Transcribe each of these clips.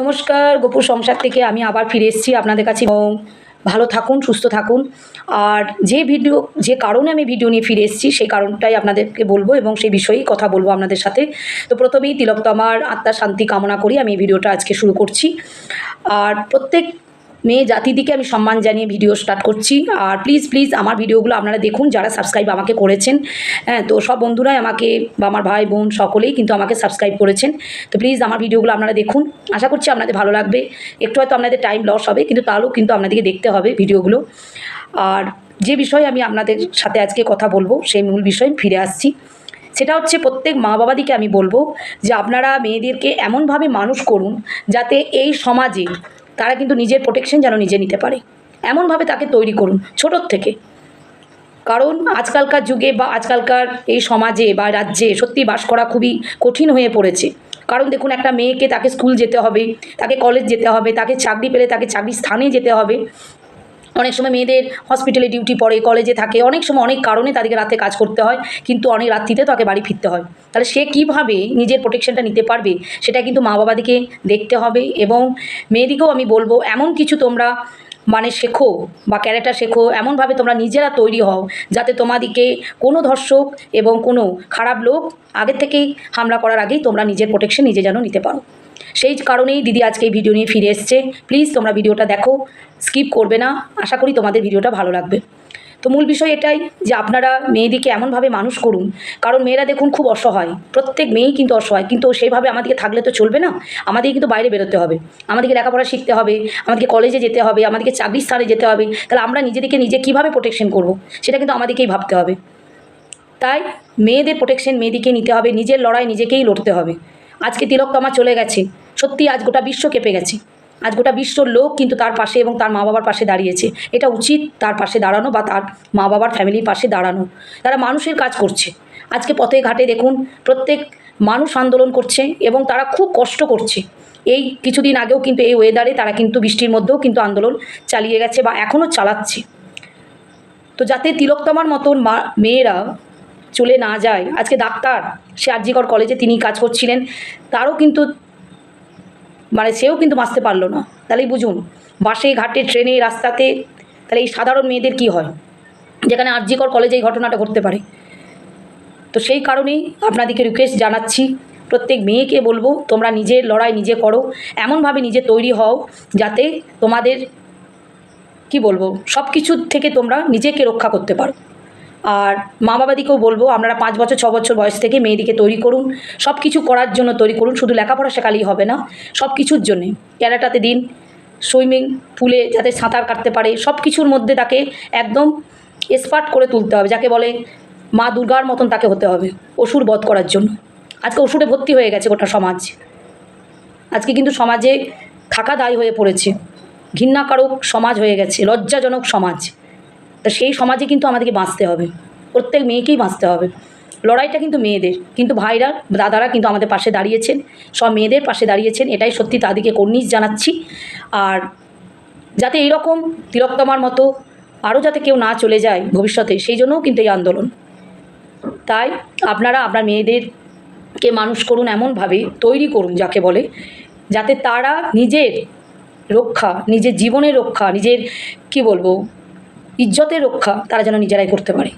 নমস্কার, গোপুর সংসার থেকে আমি আবার ফিরে এসেছি আপনাদের কাছে। এবং ভালো থাকুন, সুস্থ থাকুন। আর যে ভিডিও, যে কারণে আমি ভিডিও নিয়ে ফিরে এসেছি, সেই কারণটাই আপনাদেরকে বলব এবং সেই বিষয়েই কথা বলব আপনাদের সাথে। তো প্রথমেই তিলক তো আমার আত্মার শান্তি কামনা করি, আমি এই ভিডিওটা আজকে শুরু করছি। আর প্রত্যেক মেয়ে জাতিদিকে আমি সম্মান জানিয়ে ভিডিও স্টার্ট করছি। আর প্লিজ প্লিজ আমার ভিডিওগুলো আপনারা দেখুন, যারা সাবস্ক্রাইব আমাকে করেছেন। হ্যাঁ তো সব বন্ধুরাই আমাকে, বা আমার ভাই, বোন সকলেই কিন্তু আমাকে সাবস্ক্রাইব করেছেন। তো প্লিজ আমার ভিডিওগুলো আপনারা দেখুন। আশা করছি আপনাদের ভালো লাগবে। একটু হয়তো আপনাদের টাইম লস হবে, কিন্তু তাহলেও কিন্তু আপনাদেরকে দেখতে হবে ভিডিওগুলো আর যে বিষয়ে আমি আপনাদের সাথে আজকে কথা বলব, সেই মূল বিষয়ে ফিরে আসছি। সেটা হচ্ছে প্রত্যেক মা বাবাদিকে আমি বলব যে আপনারা মেয়েদেরকে এমনভাবে মানুষ করুন, যাতে এই সমাজে তারা কিন্তু নিজের প্রোটেকশন যেন নিজে নিতে পারে। এমনভাবে তাকে তৈরি করুন, ছোটোর থেকে। কারণ আজকালকার যুগে বা আজকালকার এই সমাজে বা রাজ্যে সত্যি বাস করা খুবই কঠিন হয়ে পড়েছে। কারণ দেখুন, একটা মেয়েকে তাকে স্কুল যেতে হবে, তাকে কলেজ যেতে হবে, তাকে চাকরি পেলে তাকে চাকরির স্থানে যেতে হবে। অনেক সময় মেয়েদের হসপিটালে ডিউটি পড়ে কলেজে থাকে, অনেক সময় অনেক কারণে তাদেরকে রাতে কাজ করতে হয়, কিন্তু অনেক রাত্রিতে তাকে বাড়ি ফিরতে হয়। তাহলে সে কীভাবে নিজের প্রোটেকশনটা নিতে পারবে, সেটা কিন্তু মা বাবাদিকে দেখতে হবে এবং মেয়েদিকেও আমি বলব, এমন কিছু তোমরা মানে শেখো বা ক্যারেক্টার শেখো, এমনভাবে তোমরা নিজেরা তৈরি হও, যাতে তোমাদিকে কোনো ধর্ষক এবং কোনো খারাপ লোক আগের থেকেই হামলা করার আগেই তোমরা নিজের প্রোটেকশন নিজে যেন নিতে পারো। সেই কারণেই দিদি আজকে এই ভিডিও নিয়ে ফিরে এসছে। প্লিজ তোমরা ভিডিওটা দেখো স্কিপ করবে না। আশা করি তোমাদের ভিডিওটা ভালো লাগবে। তো মূল বিষয় এটাই যে আপনারা মেয়েদিকে এমনভাবে মানুষ করুন, কারণ মেয়েরা দেখুন খুব অসহায়। প্রত্যেক মেয়েই কিন্তু অসহায়, কিন্তু সেইভাবে আমাদেরকে থাকলে তো চলবে না। আমাদেরকে কিন্তু বাইরে বেরোতে হবে। আমাদেরকে লেখাপড়া শিখতে হবে, আমাদেরকে কলেজে যেতে হবে, আমাদেরকে চাকরির স্থানে যেতে হবে। তাহলে আমরা নিজেদেরকে নিজে কীভাবে প্রোটেকশন করব? সেটা কিন্তু আমাদেরকেই ভাবতে হবে। তাই মেয়েদের প্রোটেকশন মেয়েদিকে নিতে হবে, নিজের লড়াই নিজেকেই লড়তে হবে। আজকে তিলকতমা চলে গেছে। সত্যি আজ গোটা বিশ্ব কেঁপে গেছে। আজ গোটা বিশ্বর লোক কিন্তু তার পাশে এবং তার মা বাবার পাশে দাঁড়িয়েছে। এটা উচিত তার পাশে দাঁড়ানো বা তার মা বাবার ফ্যামিলির পাশে দাঁড়ানো। তারা মানুষের কাজ করছে। আজকে পথে ঘাটে দেখুন, প্রত্যেক মানুষ আন্দোলন করছে এবং তারা খুব কষ্ট করছে। এই কিছুদিন আগেও কিন্তু এই ওয়েদারে তারা কিন্তু বৃষ্টির মধ্যেও কিন্তু আন্দোলন চালিয়ে গেছে বা এখনও চালাচ্ছে। তো যাতে তিলকতমার মতন মা, মেয়েরা চলে না যায়, আজকে ডাক্তার, সে আরজিকর কলেজে তিনি কাজ করছিলেন, তারও কিন্তু মানে সেও কিন্তু বাঁচতে পারল না। তাহলেই বুঝুন, বাসে, ঘাটে, ট্রেনে, রাস্তাতে তাহলে এই সাধারণ মেয়েদের কি হয়? যেখানে আরজিকর কলেজে এই ঘটনাটা ঘটতে পারে। তো সেই কারণেই আপনাদেরকে রিকোয়েস্ট জানাচ্ছি, প্রত্যেক মেয়েকে বলব, তোমরা নিজের লড়াই নিজে করো, এমনভাবে নিজে তৈরি হও যাতে তোমাদের, কি বলব সব কিছুর থেকে তোমরা নিজেকে রক্ষা করতে পারো। আর মা বাবাদিকেও বলব, আপনারা পাঁচ বছর, ছ বছর বয়স থেকে মেয়েদিকে তৈরি করুন। সব কিছু করার জন্য তৈরি করুন, শুধু লেখাপড়া শেখালেই হবে না সব কিছুর জন্যে। ক্যারাটাতে দিন, সুইমিং, পুলে যাতে সাঁতার কাটতে পারে সব কিছুর মধ্যে তাকে একদম এক্সপার্ট করে তুলতে হবে, যাকে বলে মা দুর্গার মতন তাকে হতে হবে, অসুর বধ করার জন্য। আজকে অসুরে ভর্তি হয়ে গেছে গোটা সমাজ। আজকে কিন্তু সমাজে থাকা দায়ী হয়ে পড়েছে। ঘৃণাকারক সমাজ হয়ে গেছে, লজ্জাজনক সমাজ। সেই সমাজে কিন্তু আমাদেরকে বাঁচতে হবে। প্রত্যেক মেয়েকেই বাঁচতে হবে। লড়াইটা কিন্তু মেয়েদের। কিন্তু ভাইরা, দাদারা কিন্তু আমাদের পাশে দাঁড়িয়েছেন। সব মেয়েদের পাশে দাঁড়িয়েছেন। এটাই সত্যি তাদেরকে কর্নিশ জানাচ্ছি। আর যাতে এইরকম তিরক্তমার মতো আরও যাতে কেউ না চলে যায় ভবিষ্যতে, সেই জন্যও কিন্তু এই আন্দোলন। তাই আপনারা, আপনার মেয়েদেরকে মানুষ করুন এমনভাবে, তৈরি করুন যাকে বলে, যাতে তারা নিজের রক্ষা, নিজের জীবনের রক্ষা, নিজের, কি বলব ইজ্জতের রক্ষা তারা যেন নিজেরাই করতে পারে।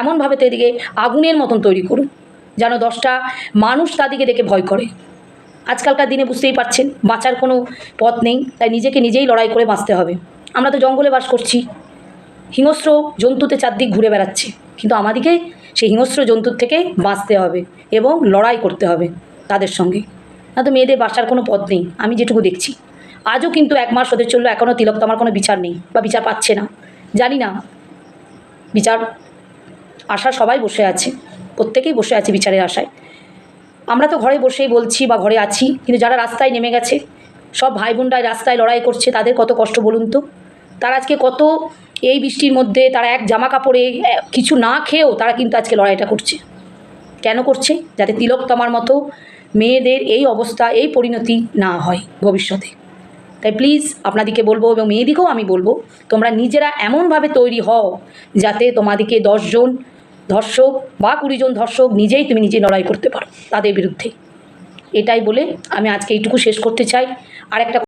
এমনভাবে তো এদিকে আগুনের মতন তৈরি করুন, যেন দশটা মানুষ তাদেরকে দেখে ভয় করে। আজকালকার দিনে বুঝতেই পারছেন, বাঁচার কোনো পথ নেই, তাই নিজেকে নিজেই লড়াই করে বাঁচতে হবে। আমরা তো জঙ্গলে বাস করছি। হিংস্র জন্তুতে চারদিক ঘুরে বেড়াচ্ছে, কিন্তু আমাদেরকে সেই হিংস্র জন্তুর থেকে বাঁচতে হবে এবং লড়াই করতে হবে তাদের সঙ্গে। না তো মেয়েদের বাঁচার কোনো পথ নেই, আমি যেটুকু দেখছি। আজও কিন্তু এক মাস হতে চলল, এখনও তিলক তো আমার কোনো বিচার নেই বা বিচার পাচ্ছে না। জানি না। বিচার, আশা সবাই বসে আছে। প্রত্যেকেই বসে আছে বিচারের আশায়। আমরা তো ঘরে বসেই বলছি বা ঘরে আছি, কিন্তু যারা রাস্তায় নেমে গেছে, সব ভাই বোনরা রাস্তায় লড়াই করছে, তাদের কত কষ্ট বলুন তো? তারা আজকে কত এই বৃষ্টির মধ্যে, তারা এক জামা কাপড়ে কিছু না খেয়েও তারা কিন্তু আজকে লড়াইটা করছে। কেন করছে? যাতে তিলকতমার মতো মেয়েদের এই অবস্থা, এই পরিণতি না হয় ভবিষ্যতে। তাই প্লিজ আপনাদেরকে বলব এবং মেয়েদিকেও আমি বলব, তোমরা নিজেরা এমনভাবে তৈরি হও যাতে তোমাদেরকে দশজন ধর্ষক বা কুড়িজন ধর্ষক নিজেই তুমি নিজে লড়াই করতে পারো তাদের বিরুদ্ধে। এটাই বলে আমি আজকে এইটুকু শেষ করতে চাই। আর একটা